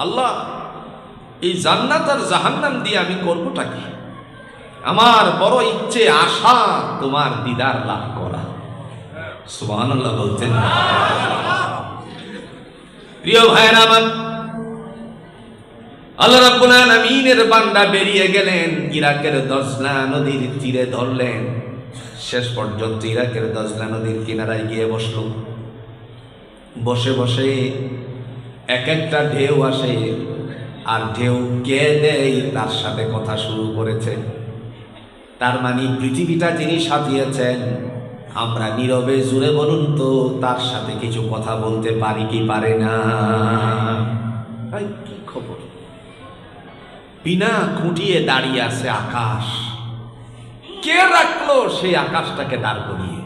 আল্লাহ, এই জান্নাত আর জাহান্নাম দিয়ে আমি করবোটা কি? আমার বড় ইচ্ছে, আশা তোমার দিদার লাভ করা। সুবহানাল্লাহ বলতেন। প্রিয় ভাইয়ের আমার, আল্লাহ রাব্বুল আলামিনের বান্দা বেরিয়ে গেলেন, ইরাকের দজলা নদীর তীরে ধরলেন। শেষ পর্যন্ত ইরাকের দজলা নদীর কিনারায় গিয়ে বসল। বসে বসে এক একটা ঢেউ আসে, আর ঢেউ কে দেয় তার সাথে কথা শুরু করেছে। তার মানে পৃথিবীটা যিনি সাজিয়েছেন, আমরা নীরবে জুড়ে বলুন তো, তার সাথে কিছু কথা বলতে পারি কি পারে না? কি খবর? বিনা খুঁটিয়ে দাঁড়িয়ে আছে আকাশ। কে রাখল সেই আকাশটাকে দাঁড় করিয়ে?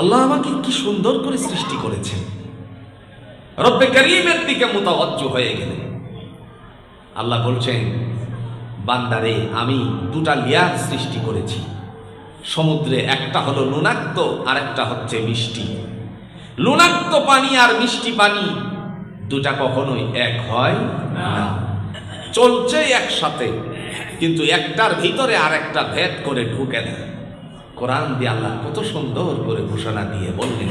আল্লাহ আমাকে কি সুন্দর করে সৃষ্টি করেছেন। রব্বে করিমের দিকে মোতাবজ্জ হয়ে গেলেন আল্লাহ বলছেন, বান্দারে, আমি দুটা লেয়ার সৃষ্টি করেছি। সমুদ্রে একটা হলো লুনাক্ত আর একটা হচ্ছে মিষ্টি। লুনাক্ত পানি আর মিষ্টি পানি দুটা কখনোই এক হয় না। চলছে একসাথে, কিন্তু একটার ভিতরে আর একটা ভেদ করে ঢুকে দেয় কোরআন দিয়ে আল্লাহ কত সুন্দর করে ঘোষণা দিয়ে বললেন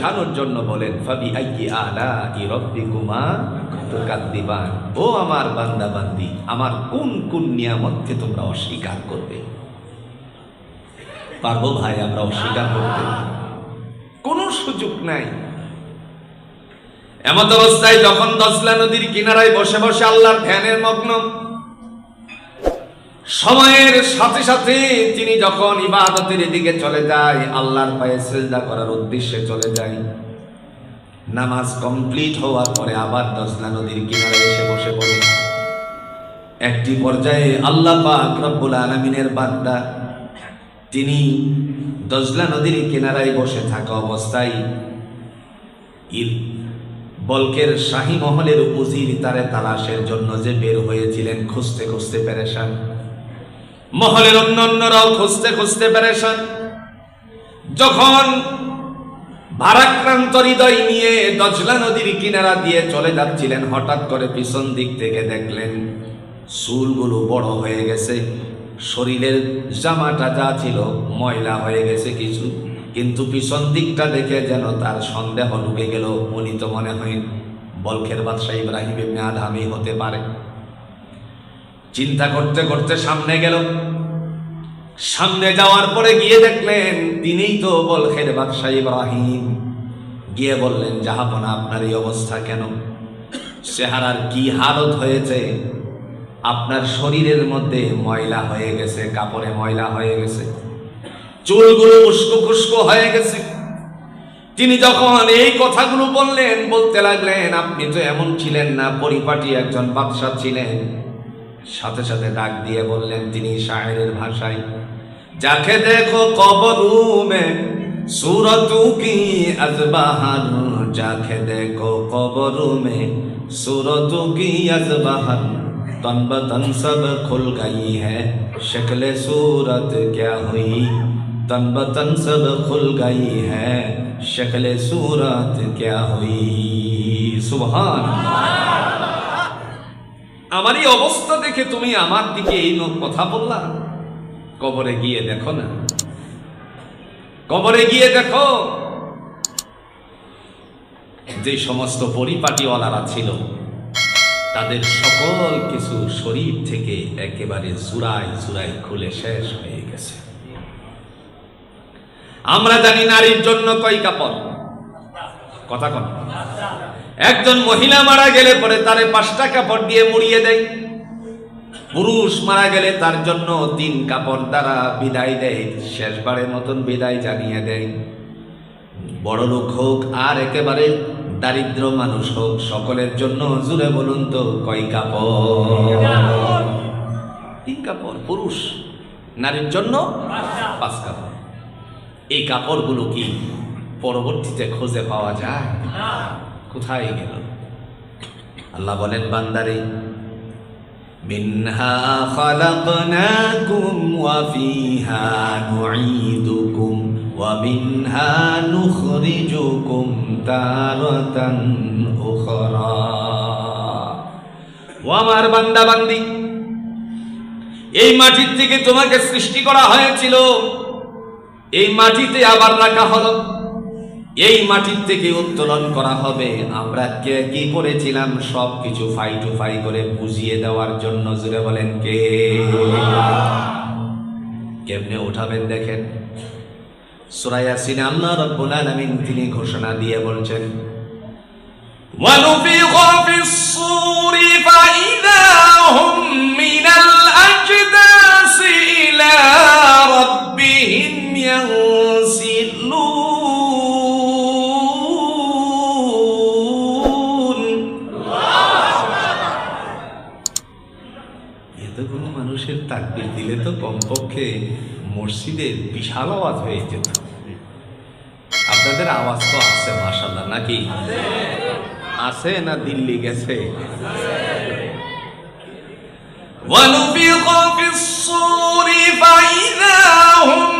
বোঝানোর জন্য বলেন ফাবি আইয়ি আলা ই রব্বিকুমা তুকাদ্দিবান। ও আমার বান্দা বান্দি আমার কোন কোন নিয়ামতকে তোমরা অস্বীকার করবে? পারব ভাই, আমরা অস্বীকার করতে। কোনো সুযোগ নাই। এমত অবস্থায় যখন দশলা নদীর কিনারায় বসে বসে আল্লাহর ধ্যানের মগ্ন সময়ের সাথে সাথে তিনি যখন ইবাদতের দিকে চলে যায়, আল্লাহর পায়ে সেজদা করার উদ্দেশ্যে চলে যায়। নামাজ কমপ্লিট হওয়ার পরে আবার দশলা নদীর কিনারে এসে বসে পড়ে। একটি পর্যায়ে আল্লাহ পাক রব্বুল আলমিনের বান্দা, তিনি দজলা নদীর কিনারায় বসে থাকা অবস্থায় বলকের শাহী মহলের উজির তারে তালাশের জন্য যে বের হয়েছিলেন, খুঁজতে খুঁজতে পেরেশান। মহলের অন্য অন্যরাও খুঁজতে খুঁজতে পেরেশান যখন ভারাক্রান্ত হৃদয় নিয়ে দজলা নদীর কিনারা দিয়ে চলে যাচ্ছিলেন, হঠাৎ করে পিছন দিক থেকে দেখলেন, চুলগুলো বড় হয়ে গেছে, শরীরের জামাটা যা ছিল ময়লা হয়ে গেছে কিছু, কিন্তু পিছন দিকটা দেখে যেন তার সন্দেহ ঢুকে গেল উনি তো মনে হয়, বলখের বাদশাহ ইব্রাহিম ইবনে হতে পারে। চিন্তা করতে করতে সামনে গেল। সামনে যাওয়ার পরে গিয়ে দেখলেন তিনিই তো বলখের বাদশাহ ইব্রাহিম। গিয়ে বললেন, জাহাপনা, আপনার এই অবস্থা কেন? চেহারার কি হালত হয়েছে? আপনার শরীরের মধ্যে ময়লা হয়ে গেছে, কাপড়ে ময়লা হয়ে গেছে, চুলগুলো উস্কো খুস্কো হয়ে গেছে। তিনি যখন এই কথাগুলো বললেন, বলতে লাগলেন, আপনি তো এমন ছিলেন না, পরিপাটি একজন বাদশাহ ছিলেন। সাথে সাথে ডাক দিয়ে বললেন তিনি শায়ের ভাষায় যাকে দেখো কবরুমে সুরতু কি আজবাহান যাকে দেখো কবরুমে সুরতু কি আজবাহান तन बदन सब खुल गई है शक्ल सूरत क्या हुई तन बदन सब खुल गई है शक्ल सूरत क्या हुई सुबहान আমার এই অবস্থা দেখে তুমি আমার দিকে এই কথা বললা। কবরে গিয়ে দেখো না। কবরে গিয়ে দেখো। যে সমস্ত পরিপাটিওয়ালারা ছিল, তাদের সকল কিছু শরীর থেকে একেবারে জুরাই জুরাই খুলে শেষ হয়ে গেছে। আমরা জানি নারীর জন্য কয় কাপড় কথা কন। একজন মহিলা মারা গেলে পরে তারে পাঁচটা কাপড় দিয়ে মুড়িয়ে দেয়। পুরুষ মারা গেলে তার জন্য তিন কাপড় দ্বারা বিদায় দেয়, শেষবারের মতন বিদায় জানিয়ে দেয়। বড় লোক হোক আর একেবারে দারিদ্র মানুষ হোক, সকলের জন্য জুড়ে বলুন তো, কয় কাপড়? তিন কাপড়, পুরুষ নারীর জন্য পাঁচ কাপড়। এই কাপড়গুলো কি পরবর্তীতে খুঁজে পাওয়া যায়? কোথায় গেল? আল্লাহ বলেন, বান্দারে, মিনহা খালাকনাকুম ওয়া ফিহা নুঈদুকুম ওয়া মিনহা নুখরিজুকুম তারাতান উখরা। ও আমার বান্দা বান্দি এই মাটির থেকে তোমাকে সৃষ্টি করা হয়েছিল, এই মাটিতে আবার রাখা হলো। এই মাটির থেকে উত্তোলন করা হবে আমরা কে কি করেছিলাম সব কিছু ফাই টু ফাই করে বুঝিয়ে দেওয়ার জন্য জুড়ে বলেন কে কেমনে উঠাবেন দেখেন সুরাইয়া সিনে আল্লাহ রব্বুল আলামিন তিনি ঘোষণা দিয়ে বলছেন ونفخ في الصور فإذا هم من الأجداث إلى ربهم ينسلون মসজিদের বিশাল আওয়াজ হয়ে যেত আপনাদের আওয়াজ তো আছে মাসাল্লাহ নাকি আছে না দিল্লি গেছে ونفخ في الصور فإذا هم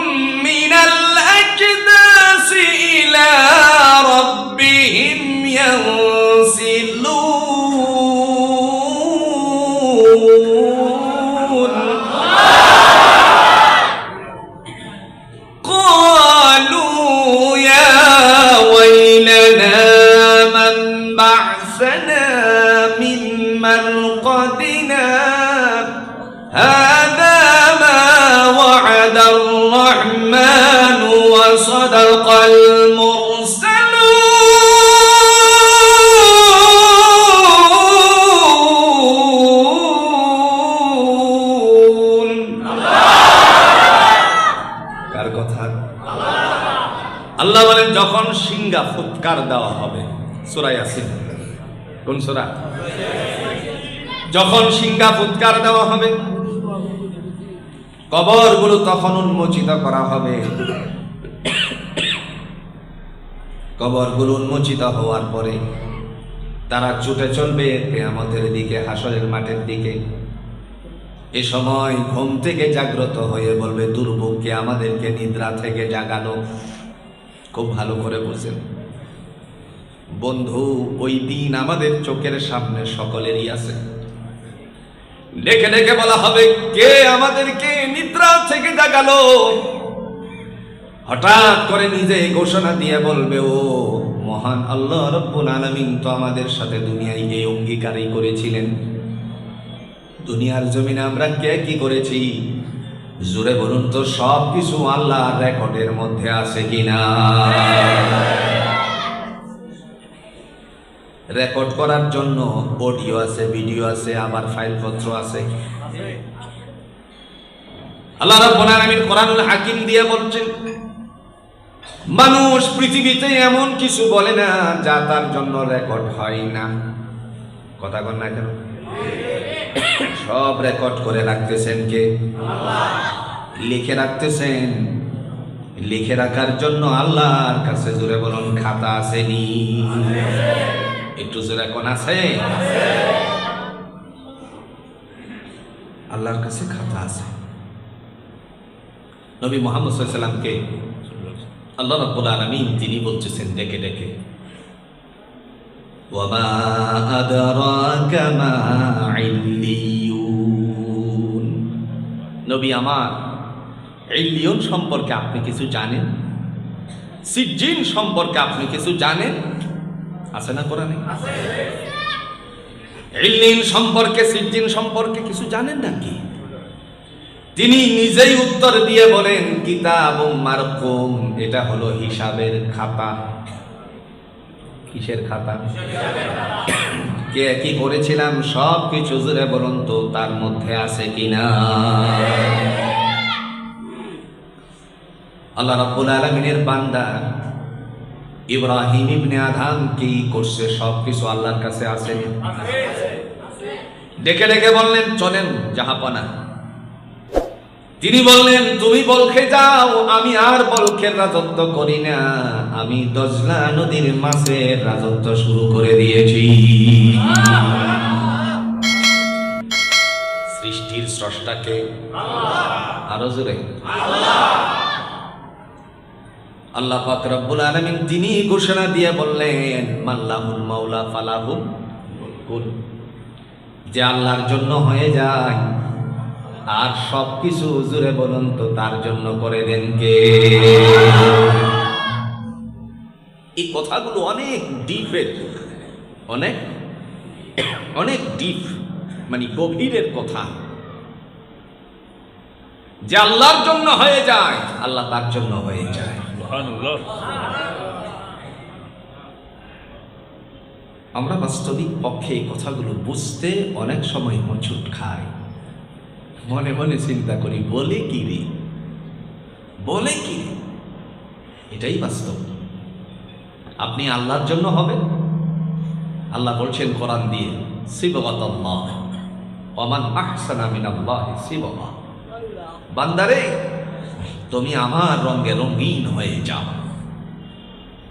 من الأجداث إلى ربهم ينسلون هذا ما وعد الرحمن وصدق المرسلون কার কথা আল্লাহ বলেন যখন সিংহা ফুৎকার দেওয়া হবে সুরাই আসিন কোন সুরা যখন সিংহা ফুৎকার দেওয়া হবে কবরগুলো তখন উন্মোচিত করা হবে। কবরগুলো উন্মোচিত হওয়ার পরে তারা ছুটে চলবে আমাদের দিকে, হাসরের মাঠের দিকে। এ সময় ঘুম থেকে জাগ্রত হয়ে বলবে দুর্ভোগকে আমাদেরকে নিদ্রা থেকে জাগানো। খুব ভালো করে বুঝেন বন্ধু, ওই দিন আমাদের চোখের সামনে সকলেরই আছে। ডেকে ডেকে বলা হবে, কে আমাদেরকে নিদ্রা থেকে জাগালো? হঠাৎ করে নিজে ঘোষণা দিয়ে বলবে, ও মহান আল্লাহ রব্বুল আলামিন তো আমাদের সাথে দুনিয়ায় এই অঙ্গীকারই করেছিলেন। দুনিয়ার জমিনে আমরা কে কি করেছি? জুড়ে বলুন তো সব কিছু আল্লাহ রেকর্ডের মধ্যে আছে কিনা? রেকর্ড করার জন্য অডিও আছে, ভিডিও আছে আবার ফাইলপত্র আছে। আল্লাহ রাব্বুল আলামিন কোরআনুল হাকিম দিয়ে বলছেন, মানুষ পৃথিবীতে এমন কিছু বলে না যা তার জন্য রেকর্ড হয় না। কথা কন না কেন? সব রেকর্ড করে রাখতেছেন কে? লিখে রাখতেছেন। লিখে রাখার জন্য আল্লাহর কাছে জুড়ে বলুন, খাতা আসেনি। একটু জোরে কোন আছে আল্লাহর কাছে খাতা আছে নবী মোহাম্মদ সাল্লামকে আল্লাহ রাব্বুল আলামিন তিনি বলতেছেন ডেকে ডেকে وما أدراك ما عليون নবী আমার ইল্লিয়ন সম্পর্কে আপনি কিছু জানেন সিজ্জিন সম্পর্কে আপনি কিছু জানেন আছে না কোরআনে? ইল্লিন সম্পর্কে সিজ্জিন সম্পর্কে কিছু জানেন নাকি? তিনি নিজেই উত্তর দিয়ে বলেন কিতাব মারকুম, এটা হলো হিসাবের খাতা। কিসের খাতা? কে কি করেছিলাম? সব কিছু জুড়ে বলুন তো, তার মধ্যে আছে কিনা? আল্লাহ রাব্বুল আলামিনের বান্দা ইব্রাহিম ইবনে আদম কি করছে? সব কিছু আল্লাহর কাছে আছে। ডেকে ডেকে বললেন, চলেন, জাহাপানা। তিনি বললেন, তুমি বলখে যাও আমি আর বলখের রাজত্ব করি না। আমি দজলা নদীর মাছের রাজত্ব শুরু করে দিয়েছি। সৃষ্টির স্রষ্টাকে আরও জোরে। আল্লাহ পাক রব্বুল আলামিন তিনি ঘোষণা দিয়ে বললেন, মাল্লাহুল মাওলা ফালাহুল কুল যে আল্লাহর জন্য হয়ে যায়, আর সব কিছু জুড়ে বলুন তো তার জন্য করে দেন কে? এই কথাগুলো অনেক ডিপের, অনেক অনেক ডিপ মানে গভীরের কথা। যে আল্লাহর জন্য হয়ে যায়, আল্লাহ তার জন্য হয়ে যায়। আমরা বাস্তবিক পক্ষে এই কথাগুলো বুঝতে অনেক সময় মচুট খাই। মনে মনে চিন্তা করি, বলে কি রে? বলে কি রে? এটাই বাস্তব। আপনি আল্লাহর জন্য হবেন? আল্লাহ বলছেন কোরআন দিয়ে শিবগতাল্লাহ অমান আহসানা মিনাল্লাহ শিববা বান্দারে তুমি আমার রঙে রঙিন হয়ে যাও।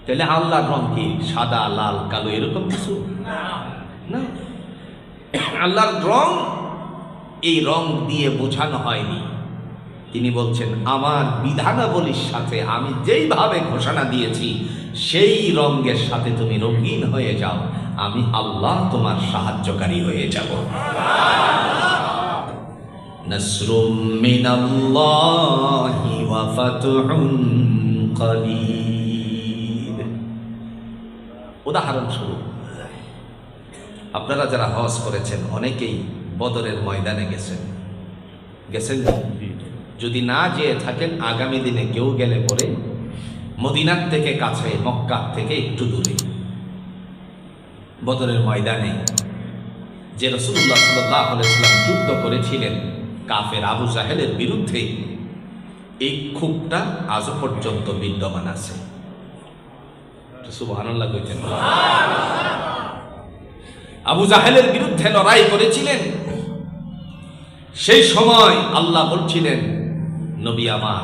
তাহলে আল্লাহর রং কি? সাদা, লাল, কালো, এরকম কিছু? না। আল্লাহর রং এই রং দিয়ে বোঝানো হয়নি। তিনি বলছেন, আমার বিধানাবলীর সাথে আমি যেইভাবে ঘোষণা দিয়েছি, সেই রঙের সাথে তুমি রঙিন হয়ে যাও। আমি আল্লাহ তোমার সাহায্যকারী হয়ে যাব। নসরুম মিনাল্লাহি ওয়া ফাতহুন করিব উদাহরণস্বরূপ, আপনারা যারা হজ করেছেন, অনেকেই বদরের ময়দানে গেছেন। গেছেন? যদি না যেয়ে থাকেন, আগামী দিনে কেউ গেলে পরে মদিনার থেকে কাছে, মক্কার থেকে একটু দূরে। বদরের ময়দানে যে রসুল্লাহ সাল্লাহ আলাইসাল্লাম যুদ্ধ করেছিলেন কাফের আবু জাহেলের বিরুদ্ধে এই ক্ষোভটা আজও পর্যন্ত বিদ্যমান আছে। আবু জাহেলের বিরুদ্ধে লড়াই করেছিলেন। সেই সময় আল্লাহ বলছিলেন, নবী আমার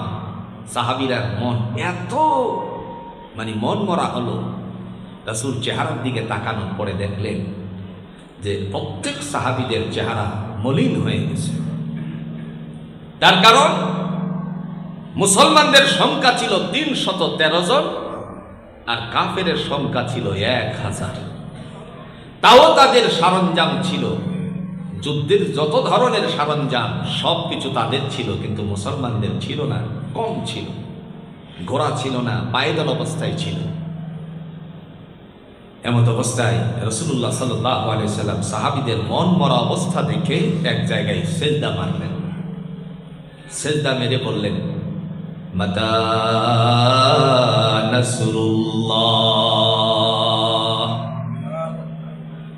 সাহাবিরার মন এত মানে মন মরা হলো, রাসুল চেহারার দিকে তাকানোর পরে দেখলেন যে প্রত্যেক সাহাবিদের চেহারা মলিন হয়ে গেছে। তার কারণ, মুসলমানদের সংখ্যা ছিল তিন শত তেরো জন আর কাফের সংখ্যা ছিল এক হাজার। তাও তাদের সরঞ্জাম ছিল। যুদ্ধের যত ধরনের সরঞ্জাম, সব কিছু তাদের ছিল, কিন্তু মুসলমানদের ছিল না, কম ছিল। ঘোড়া ছিল না, পায়দল অবস্থায় ছিল। এমত অবস্থায় রসুল্লাহ সাল্লাহ সাল্লাম সাহাবিদের মন মরা অবস্থা দেখে এক জায়গায় সেজদা মারলেন। সেজদা মেরে বললেন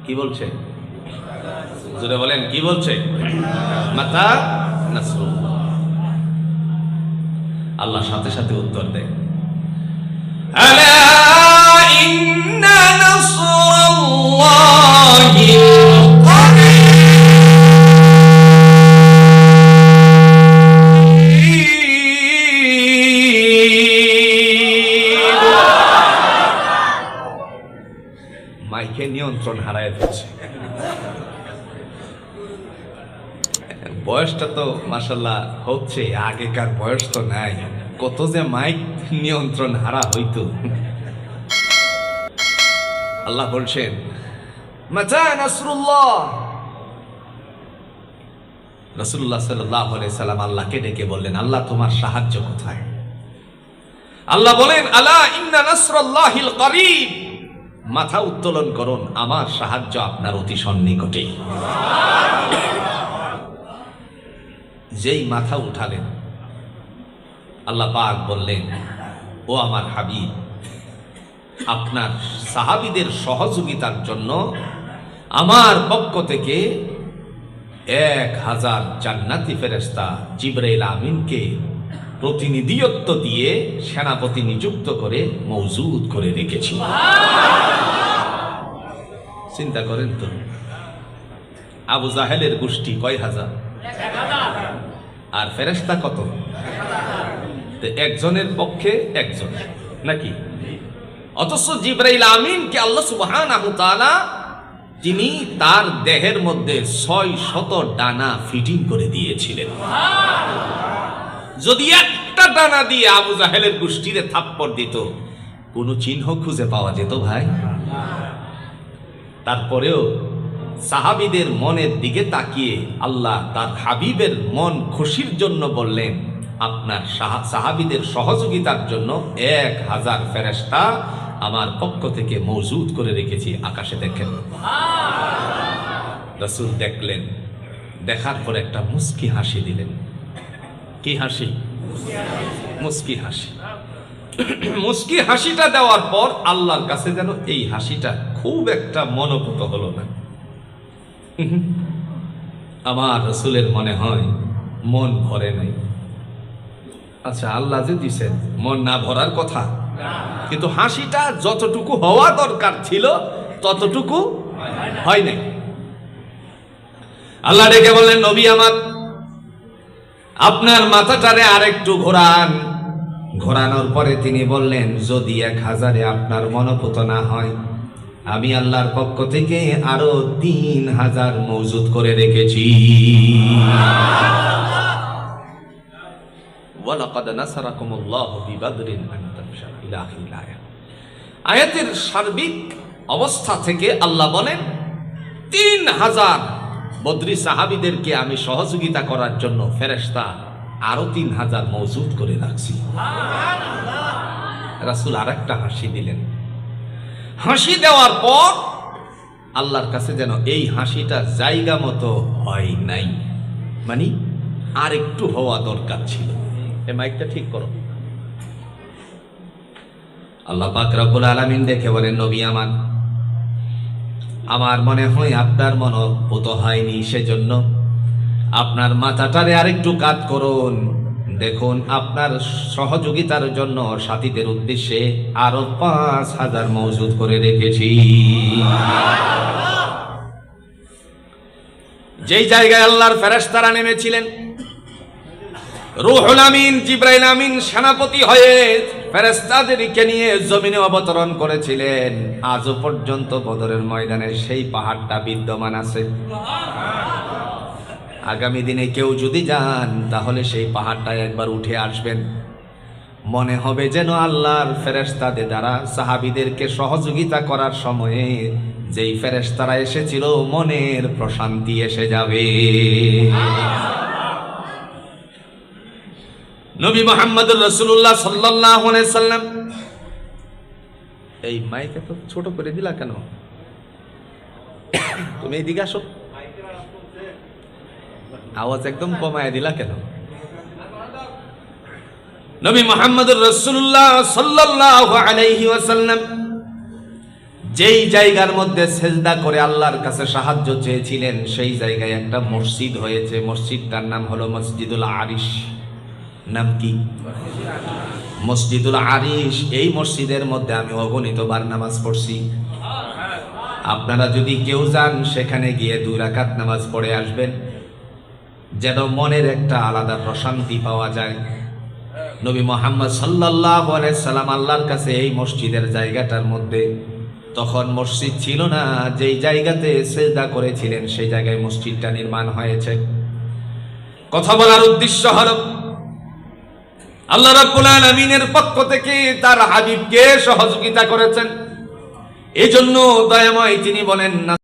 কি বলছে? জোরে বলেন, কি বলছে? মাতা নাসরুল্লাহ আল্লাহ সাথে সাথে উত্তর দেয়। নিয়ন্ত্রণ হারায় ফেলছে। বয়সটা তো মাসাল্লাহ হচ্ছে, আগেকার বয়স তো নাই। কত যে মাইক নিয়ন্ত্রণ হারা হইতো। আল্লাহ বলছেন রসুল্লাহ সাল্লাহ সাল্লাম আল্লাহকে ডেকে বললেন, আল্লাহ, তোমার সাহায্য কোথায়? আল্লাহ বলেন, আলা ইন্না নাসরাল্লাহিল করিব। মাথা উত্তোলন করুন, আমার সাহায্য আপনার অতি সন্নিকটে। যেই মাথা উঠালেন, আল্লাহ পাক বললেন, ও আমার হাবিব, আপনার সাহাবিদের সহযোগিতার জন্য আমার পক্ষ থেকে এক হাজার জান্নাতি ফেরেস্তা জিব্রাইল আমিনকে প্রতিনিধিত্ব দিয়ে সেনাপতি নিযুক্ত করে মজুদ করে রেখেছি। চিন্তা করেন তো আবু জাহেলের গোষ্ঠী কয় হাজার? আর ফেরেস্তা কত? একজনের পক্ষে একজন নাকি? অথচ জিব্রাইল আমিনকে আল্লাহ সুবহানাহু তাআলা তিনি তার দেহের মধ্যে ছয় শত ডানা ফিটিং করে দিয়েছিলেন। যদি একটা দানা দিয়ে আবু জাহেলের গোষ্ঠীরে থাপ্পড় দিত কোনো চিহ্ন খুঁজে পাওয়া যেত ভাই? তারপরেও সাহাবিদের মনের দিকে তাকিয়ে আল্লাহ তার হাবিবের মন খুশির জন্য বললেন আপনার সাহা- সাহাবিদের সহযোগিতার জন্য এক হাজার ফেরেস্তা আমার পক্ষ থেকে মজুদ করে রেখেছি আকাশে দেখেন। রসুল দেখলেন দেখার পর একটা মুস্কি হাসি দিলেন। কি হাসি? মুস্কি হাসি। মুস্কি হাসিটা দেওয়ার পর আল্লাহর কাছে যেন এই হাসিটা খুব একটা মনোভূত হলো না। আমার রসুলের মনে হয় মন ভরে নাই। আচ্ছা আল্লাহ যে দিছেন, মন না ভরার কথা। কিন্তু হাসিটা যতটুকু হওয়া দরকার ছিল, ততটুকু হয় নাই। আল্লাহ ডেকে বললেন, নবী আমার আপনার মাথাটারে আরেকটু ঘোরান। ঘোরানোর পরে তিনি বললেন, যদি এক হাজারে আপনার মনোপুত না হয়, আমি আল্লাহর পক্ষ থেকে আরও তিন হাজার মজুদ করে রেখেছি। আয়াতের সার্বিক অবস্থা থেকে আল্লাহ বলেন, তিন হাজার বদ্রি সাহাবিদেরকে আমি সহযোগিতা করার জন্য ফেরেশতা আরও তিন হাজার মজুদ করে রাখছি। রাসুল আর একটা হাসি দিলেন। হাসি দেওয়ার পর আল্লাহর কাছে যেন এই হাসিটা জায়গা মতো হয় নাই। মানে আর একটু হওয়া দরকার ছিল। এ মাইকটা ঠিক করো। আল্লাহ পাক রব্বুল আলামিন দেখে বলেন নবী আমার আমার মনে হয় আপনার মনোভূত হয়নি সেজন্য। আপনার মাথাটারে আরেকটু কাত করুন। দেখুন, আপনার সহযোগিতার জন্য সাথীদের উদ্দেশ্যে আরও পাঁচ হাজার মজুদ করে রেখেছি। যেই জায়গায় আল্লাহর ফেরেশতারা নেমেছিলেন রুহুল আমিন, জিব্রাইল আমিন সেনাপতি হয়ে ফেরেস্তাদেরকে নিয়ে জমিনে অবতরণ করেছিলেন। আজও পর্যন্ত বদরের ময়দানে সেই পাহাড়টা বিদ্যমান আছে। আগামী দিনে কেউ যদি যান, তাহলে সেই পাহাড়টায় একবার উঠে আসবেন। মনে হবে যেন আল্লাহর ফেরেস্তাদের দ্বারা সাহাবিদেরকে সহযোগিতা করার সময়ে যেই ফেরেস্তারা এসেছিল, মনের প্রশান্তি এসে যাবে। নবী মোহাম্মদ রসুল্লাহ সাল্লাহ সাল্লাম। এই মাইকে তো ছোট করে দিলা কেন? তুমি এইদিকে আসো। আওয়াজ একদম কমায় দিলা কেন? নবী মোহাম্মদ রসুল্লাহ সাল্লাহ আলাইহি ওয়াসাল্লাম যেই জায়গার মধ্যে সেজদা করে আল্লাহর কাছে সাহায্য চেয়েছিলেন, সেই জায়গায় একটা মসজিদ হয়েছে। মসজিদটার নাম হলো মসজিদুল আরিশ। নাম কি? মসজিদুল আরিশ। এই মসজিদের মধ্যে আমি অগণিত বার নামাজ পড়ছি। আপনারা যদি কেউ যান, সেখানে গিয়ে দুই রাকাত নামাজ পড়ে আসবেন। যেন মনের একটা আলাদা প্রশান্তি পাওয়া যায়। নবী মোহাম্মদ সাল্লাহ সাল্লাম আল্লাহর কাছে এই মসজিদের জায়গাটার মধ্যে তখন মসজিদ ছিল না, যেই জায়গাতে সেজদা করেছিলেন, সেই জায়গায় মসজিদটা নির্মাণ হয়েছে। কথা বলার উদ্দেশ্য হলো আল্লাহ রাব্বুল আলামিনের পক্ষ থেকে তার হাবিবকে সহযোগিতা করেছেন। এজন্য দয়াময় তিনি বলেন না